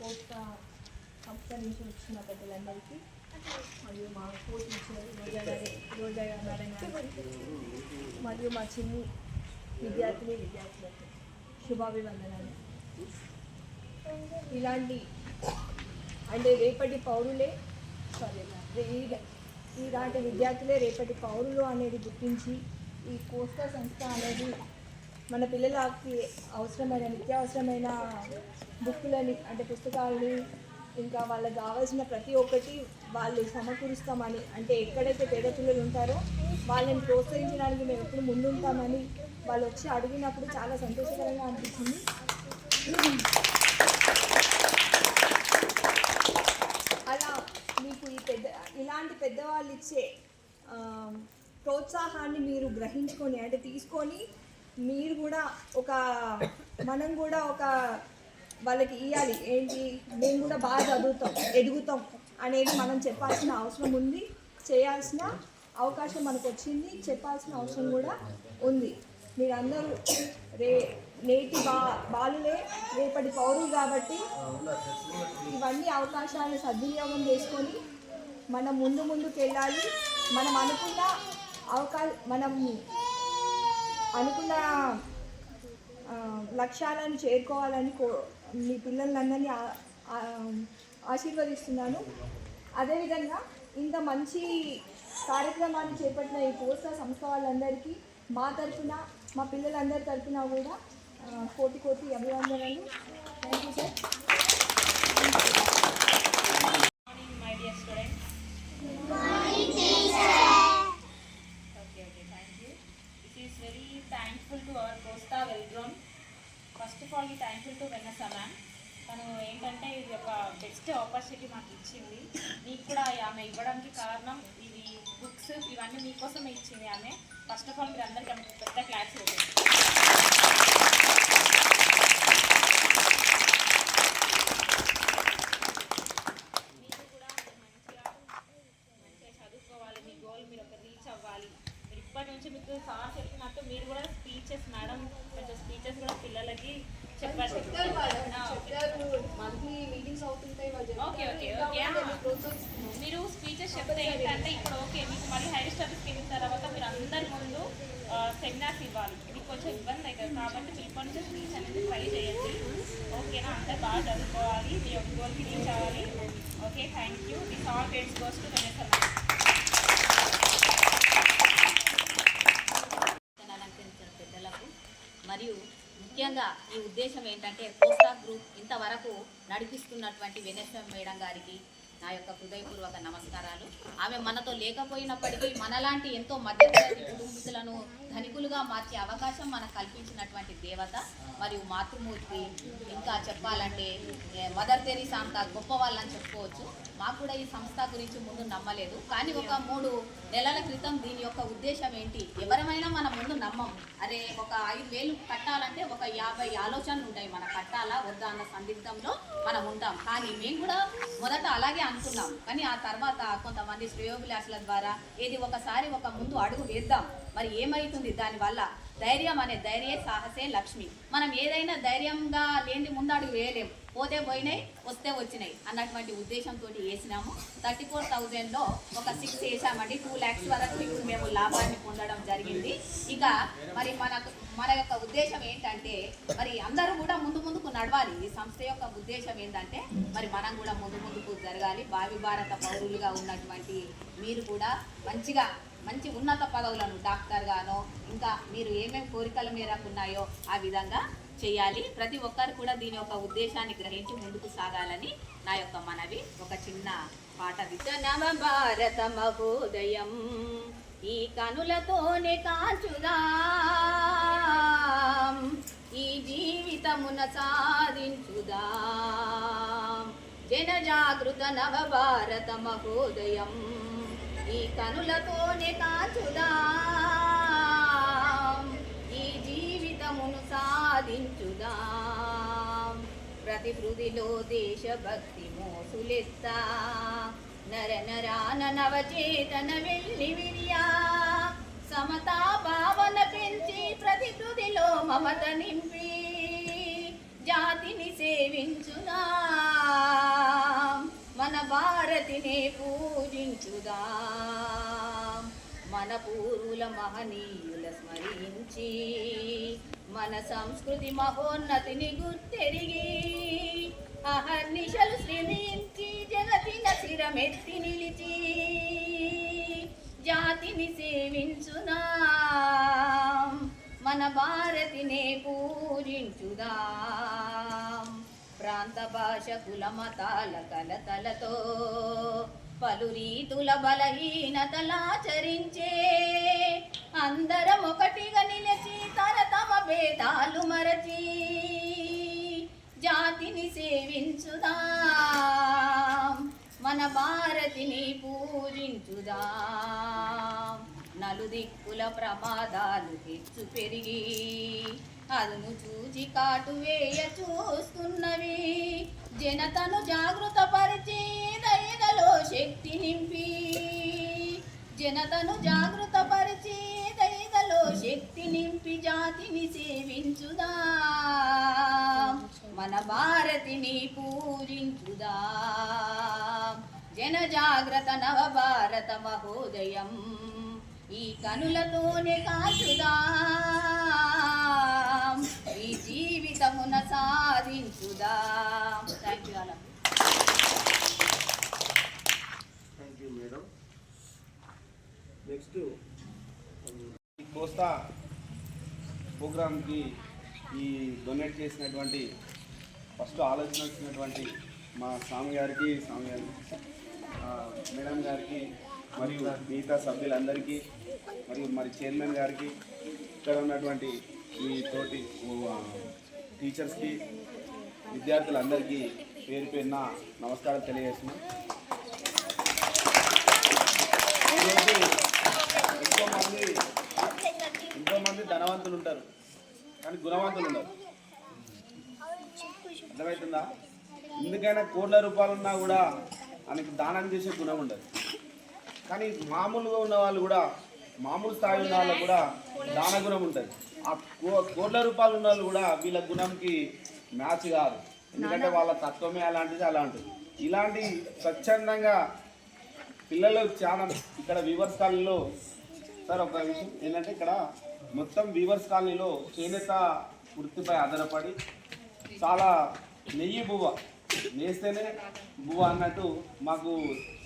Post సంస్థ నుంచి వచ్చిన పెద్దలందరికీ మరియు మా కో రోజా గారి రోజా మరియు మా చిన్ని విద్యార్థిని విద్యార్థులకు శుభాభివందనాలు. ఇలాంటి అంటే రేపటి పౌరులే సారీ ఈ- ఇలాంటి విద్యార్థులే రేపటి పౌరులు అనేది గుర్తించి ఈ కోస్తా సంస్థ అనేది మన పిల్లలకి అవసరమైన నిత్యావసరమైన బుక్కులని అంటే పుస్తకాలని ఇంకా వాళ్ళకి కావాల్సిన ప్రతి ఒక్కటి వాళ్ళు సమకూరుస్తామని అంటే ఎక్కడైతే పేద పిల్లలు ఉంటారో వాళ్ళని ప్రోత్సహించడానికి మేము ఎప్పుడు ముందుంటామని వాళ్ళు వచ్చి అడిగినప్పుడు చాలా సంతోషకరంగా అనిపిస్తుంది అలా మీకు ఈ పెద్ద ఇలాంటి పెద్దవాళ్ళు ఇచ్చే ప్రోత్సాహాన్ని మీరు గ్రహించుకొని అంటే తీసుకొని మీరు కూడా ఒక మనం కూడా ఒక వాళ్ళకి ఇవ్వాలి ఏంటి? మేము కూడా బాగా చదువుతాం ఎదుగుతాం అనేది మనం చెప్పాల్సిన అవసరం ఉంది. చేయాల్సిన అవకాశం మనకు వచ్చింది. చెప్పాల్సిన అవసరం కూడా ఉంది. మీరందరూ రే నేటి బా బాలులే రేపటి పౌరులు కాబట్టి ఇవన్నీ అవకాశాలను సద్వినియోగం చేసుకొని మనం ముందు ముందుకు వెళ్ళాలి మనం అనుకున్న అవకా మనం అనుకున్న లక్ష్యాలను చేరుకోవాలని కో మీ పిల్లలందరినీ ఆశీర్వదిస్తున్నాను. అదేవిధంగా ఇంత మంచి కార్యక్రమాన్ని చేపట్టిన ఈ పోస్తా సంస్థ వాళ్ళందరికీ మా తరఫున మా పిల్లలందరి తరఫున కూడా కోటి కోటి అభివందనలు thank you sir first of all our Costa Velgrown. First of తను ఏంటంటే ఇది ఒక బెస్ట్ ఆపర్చునిటీ మాకు ఇచ్చింది. మీకు కూడా ఆమె ఇవ్వడానికి కారణం ఇది బుక్స్ ఇవన్నీ మీకోసమే ఇచ్చింది ఆమె. ఫస్ట్ ఆఫ్ ఆల్ మీరు అందరికీ పెద్ద క్లాస్ ఇవ్వండి కూడా మంచిగా మంచిగా చదువుకోవాలి మీ గోల్ మీరు ఒక రీచ్ అవ్వాలి మీరు ఇప్పటి నుంచి మీకు సార్ చెప్పినట్టు మీరు కూడా స్పీచెస్ మేడం కొంచెం స్పీచెస్ కూడా పిల్లలకి చెప్పాలి చెప్తారు మేడం ఆ, ఓకే. చెప్తారు మంత్లీ మీటింగ్స్ అవుతుంటాయి వాళ్ళు ఓకే, చెప్తారు. ఓకే, ఇంకా ఓకే, ఉంటే ఆ. మీకు ప్రోత్సహిస్తున్నాం. మీరు చెప్తే ఏంటంటే ఇప్పుడు ఓకే మీకు మళ్ళీ హైయర్ స్టడీస్కి వెళ్ళిన తర్వాత మీరు అందరి ముందు సెమినార్స్ ఇవ్వాలి. మీకు కొంచెం ఇబ్బంది అవుతుంది కాబట్టి మీరు ఇప్పటి రీచ్ అనేది ట్రై చేయండి. ఓకేనా? అందరు బాగా చదువుకోవాలి మీ యొక్క గోల్కి రీచ్ అవ్వాలి. Okay thank you this all grades goes to పెద్దలకు మరియు ముఖ్యంగా ఈ ఉద్దేశం ఏంటంటే పోస్టా గ్రూప్ ఇంతవరకు నడిపిస్తున్నటువంటి వెనెస్వ మేడం గారికి నా యొక్క హృదయపూర్వక నమస్కారాలు. ఆమె మనతో లేకపోయినప్పటికీ మనలాంటి ఎంతో మధ్యతరగతి కుటుంబీకులను ధనికులుగా మార్చే అవకాశం మనకు కల్పించినటువంటి దేవత. మరియు మాతృమూర్తి ఇంకా చెప్పాలంటే మదర్ తెరీసా అంత గొప్ప వాళ్ళని చెప్పుకోవచ్చు. మాకు కూడా ఈ సంస్థ గురించి ముందు నమ్మలేదు. కానీ ఒక మూడు నెలల క్రితం దీని యొక్క ఉద్దేశం ఏంటి? ఎవరమైనా మన ముందు నమ్మం. అరే ఒక ఐదు వేలు కట్టాలంటే ఒక యాభై ఆలోచనలు ఉంటాయి మన కట్టాలా వద్దా అన్న సందిగ్ధంలో మనం ఉంటాం. కానీ మేము కూడా మొదట అలాగే అనుకున్నాం. కానీ ఆ తర్వాత కొంతమంది శ్రేయోభిలాషుల ద్వారా ఏది ఒకసారి ఒక ముందు అడుగు వేద్దాం. మరి ఏమవుతుంది దానివల్ల? ధైర్యం అనే ధైర్యే సాహసే లక్ష్మి. మనం ఏదైనా ధైర్యంగా లేని ముందు అడుగు వేయలేం. పోతే పోయినాయి వస్తే వచ్చినాయి అన్నటువంటి ఉద్దేశంతో వేసినాము థర్టీ ఫోర్ థౌజండ్లో ఒక సిక్స్ వేసామండి టూ ల్యాక్స్ వరకు ఇప్పుడు మేము లాభాన్ని పొందడం జరిగింది. ఇక మరి మనకు మన యొక్క ఉద్దేశం ఏంటంటే మరి అందరూ కూడా ముందు ముందుకు నడవాలి. ఈ సంస్థ యొక్క ఉద్దేశం ఏంటంటే మరి మనం కూడా ముందు ముందుకు జరగాలి. భావి భారత పౌరులుగా ఉన్నటువంటి మీరు కూడా మంచిగా మంచి ఉన్నత పదవులను డాక్టర్ గానో ఇంకా మీరు ఏమేమి కోరికల మేరకు ఉన్నాయో ఆ విధంగా చేయాలి. ప్రతి ఒక్కరు కూడా దీని యొక్క ఉద్దేశాన్ని గ్రహించి ముందుకు సాగాలని నా యొక్క మనవి. ఒక చిన్న పాట నవ భారత మహోదయం ఈ కనులతోనే కాచుదా ఈ జీవితమున సాధించుదా. జన జాగృత నవ భారత మహోదయం ఈ కనులతోనే కాచుదా సాధించుదాం ప్రతి హృదిలో దేశభక్తి మోసులెత్తా. నర నరాన నవచేతన వెళ్ళి విరియా. సమతా భావన పెంచి ప్రతి హృదిలో మమత నింపి. జాతిని సేవించుదా. మన భారతిని పూజించుదా. మన పూర్వుల మహనీయుల స్మరించి మన సంస్కృతి మహోన్నతిని గుర్తెరిగి అహర్నిశలు శ్రమించి జగతిన శిరమెత్తి నిలిచి జాతిని సేవించునా మన భారతినే పూజించుదా. ప్రాంత భాష కుల మతాల కలతలతో పలు రీతుల బలహీనతలాచరించే సేవించుదా మన భారతిని పూజించుదా. నలుదిక్కుల ప్రమాదాలు హెచ్చు పెరిగి అదును చూచి కాటు వేయ చూస్తున్నవి. జనతను జాగృత పరిచి దయగలో శక్తి నింపి జనతను జాగృత పరిచి దయగలో శక్తి నింపి జాతిని సేవించుదా. మన భారతిని పూజించుదా. జనజాగ్రత నవ భారత మహోదయం ఈ కనులతోనే కాచుదా. ఈ జీవితమున సాధించుదా. థ్యాంక్ యూ అలా థ్యాంక్ యూ మేడం నెక్స్ట్ ఈ కోస్తా ప్రోగ్రామ్కి ఈ డొనేట్ చేసినటువంటి ఫస్ట్ ఆలోచన వచ్చినటువంటి మా స్వామి గారికి స్వామి గారి మేడం గారికి మరియు మిగతా సభ్యులందరికీ మరియు మరి చైర్మన్ గారికి ఇక్కడ ఉన్నటువంటి మీ తోటి టీచర్స్కి విద్యార్థులందరికీ పేరు పేరున నమస్కారం తెలియజేస్తున్నాం. ఈరోజు ఎంతోమంది ధనవంతులు ఉంటారు కానీ గుణవంతులు ఉండరు. అర్థమవుతుందా? ఎందుకైనా కోట్ల రూపాయలు ఉన్నా కూడా ఆయనకి దానం చేసే గుణం ఉండదు. కానీ మామూలుగా ఉన్న వాళ్ళు కూడా మామూలు స్థాయి ఉన్న వాళ్ళకు కూడా దాన గుణం ఉంటుంది. ఆ కో- కోట్ల రూపాయలు ఉన్న వాళ్ళు కూడా వీళ్ళ గుణంకి మ్యాచ్ కాదు. ఎందుకంటే వాళ్ళ తత్వమే అలాంటిది అలాంటిది. ఇలాంటి స్వచ్ఛందంగా పిల్లలు చాలా ఇక్కడ వీవర్స్ కాలనీలో సార్ ఒక విషయం ఏంటంటే ఇక్కడ మొత్తం వీవర్స్ కాలనీలో చేనేత వృత్తిపై ఆధారపడి చాలా నెయ్యి బువ్వ. నేస్తేనే బువ్వ అన్నట్టు మాకు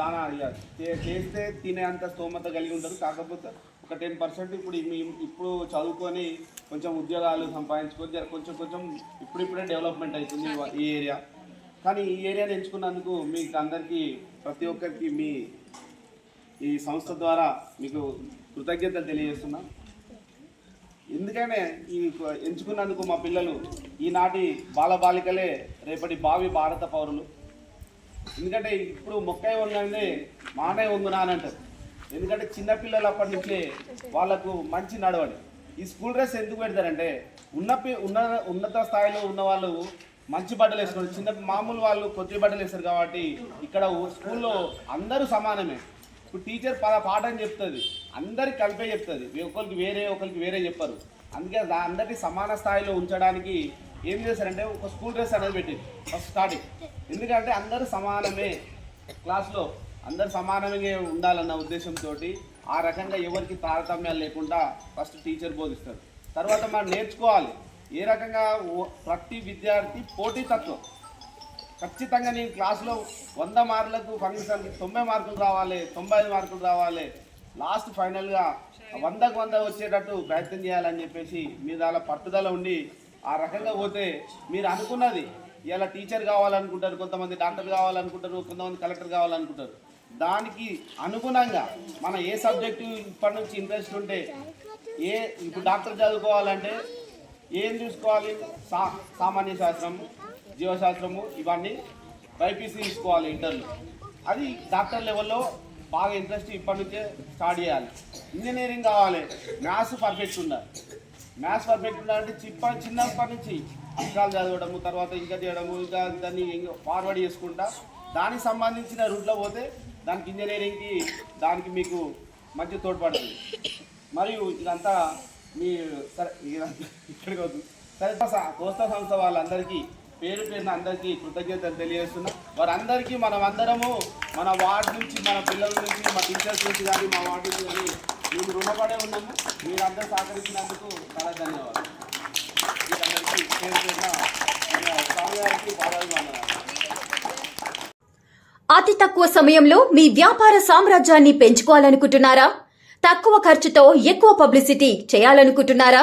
చాలా చేస్తే తినే అంత స్తోమత కలిగి ఉంటారు. కాకపోతే ఒక టెన్ పర్సెంట్ ఇప్పుడు ఇప్పుడు చదువుకొని కొంచెం ఉద్యోగాలు సంపాదించుకొని కొంచెం కొంచెం ఇప్పుడిప్పుడే డెవలప్మెంట్ అవుతుంది ఈ- ఏరియా. కానీ ఈ ఏరియాని ఎంచుకున్నందుకు మీకు అందరికీ ప్రతి ఒక్కరికి మీ ఈ సంస్థ ద్వారా మీకు కృతజ్ఞతలు తెలియజేస్తున్నాం. ఎందుకంటే ఈ ఎంచుకున్నందుకు మా పిల్లలు ఈనాటి బాలబాలికలే రేపటి భావి భారత పౌరులు. ఎందుకంటే ఇప్పుడు మొక్కై వంగండి మానే వంగునా అని అంటారు. ఎందుకంటే చిన్నపిల్లలు అప్పటి నుంచే వాళ్ళకు మంచి నడవడి. ఈ స్కూల్ డ్రెస్ ఎందుకు పెడతారంటే ఉన్న ఉన్న ఉన్నత స్థాయిలో ఉన్న వాళ్ళు మంచి బట్టలు వేసుకుంటారు చిన్న మామూలు వాళ్ళు కొద్ది బట్టలు వేస్తారు కాబట్టి ఇక్కడ స్కూల్లో అందరూ సమానమే. ఇప్పుడు టీచర్ పద పాఠం చెప్తుంది. అందరికి కలిపే చెప్తుంది. ఒకరికి వేరే ఒకరికి వేరే చెప్పరు. అందుకే దా- అందరినీ సమాన స్థాయిలో ఉంచడానికి ఏం చేశారంటే ఒక స్కూల్ డ్రెస్ అనేది పెట్టింది ఫస్ట్ స్టార్టింగ్ ఎందుకంటే అందరూ సమానమే క్లాస్లో. అందరు సమానంగా ఉండాలన్న ఉద్దేశంతో ఆ రకంగా ఎవరికి తారతమ్యాలు లేకుండా ఫస్ట్ టీచర్ బోధిస్తారు. తర్వాత మనం నేర్చుకోవాలి. ఏ రకంగా ప్రతి విద్యార్థి పోటీతత్వం. ఖచ్చితంగా నేను క్లాస్లో వంద మార్కులకు ఫంక్షన్ తొంభై మార్కులు రావాలి తొంభై ఐదు మార్కులు రావాలి. లాస్ట్ ఫైనల్గా వందకు వంద వచ్చేటట్టు ప్రయత్నం చేయాలని చెప్పేసి మీరు అలా పట్టుదల ఉండి ఆ రకంగా పోతే మీరు అనుకున్నది ఇలా టీచర్ కావాలనుకుంటారు కొంతమంది డాక్టర్ కావాలనుకుంటారు కొంతమంది కలెక్టర్ కావాలనుకుంటారు. దానికి అనుగుణంగా మన ఏ సబ్జెక్టు ఇప్పటి నుంచి ఇంట్రెస్ట్ ఉంటే ఏ ఇప్పుడు డాక్టర్ చదువుకోవాలంటే ఏం చూసుకోవాలి? సా సామాన్య శాస్త్రం జీవశాస్త్రము ఇవన్నీ బైపీసీ తీసుకోవాలి ఇంటర్లు. అది డాక్టర్ లెవెల్లో బాగా ఇంట్రెస్ట్ ఇప్పటి నుంచే స్టార్ట్ చేయాలి. ఇంజనీరింగ్ కావాలి. మ్యాథ్స్ పర్ఫెక్ట్ ఉండాలి. మ్యాథ్స్ పర్ఫెక్ట్ ఉండాలంటే చిప్ప చిన్నప్పటి నుంచి అక్షరాలు చదవడము తర్వాత ఇంకా చేయడము ఇంకా దాన్ని ఫార్వర్డ్ చేసుకుంటా. దానికి సంబంధించిన రూట్లో పోతే దానికి ఇంజనీరింగ్కి దానికి మీకు మంచి తోడ్పడుతుంది. మరియు ఇదంతా మీ సరే ఇక్కడికి వద్దు సరే కోస్తా సంస్థ వాళ్ళందరికీ పేరు పేరున అందరికీ కృతజ్ఞతలు తెలియజేస్తున్నా. వారందరికీ మనం అందరము మన వార్డు నుంచి మన పిల్లల నుంచి మా టీచర్స్ నుంచి కానీ మా వార్డు నుంచి కానీ మేము రుణపడే ఉన్నాము. మీరందరూ సహకరించినందుకు చాలా ధన్యవాదాలు. మీరందరికీ పేరు పేరున మన స్వామి అతి తక్కువ సమయంలో మీ వ్యాపార సామ్రాజ్యాన్ని పెంచుకోవాలనుకుంటున్నారా? తక్కువ ఖర్చుతో ఎక్కువ పబ్లిసిటీ చేయాలనుకుంటున్నారా?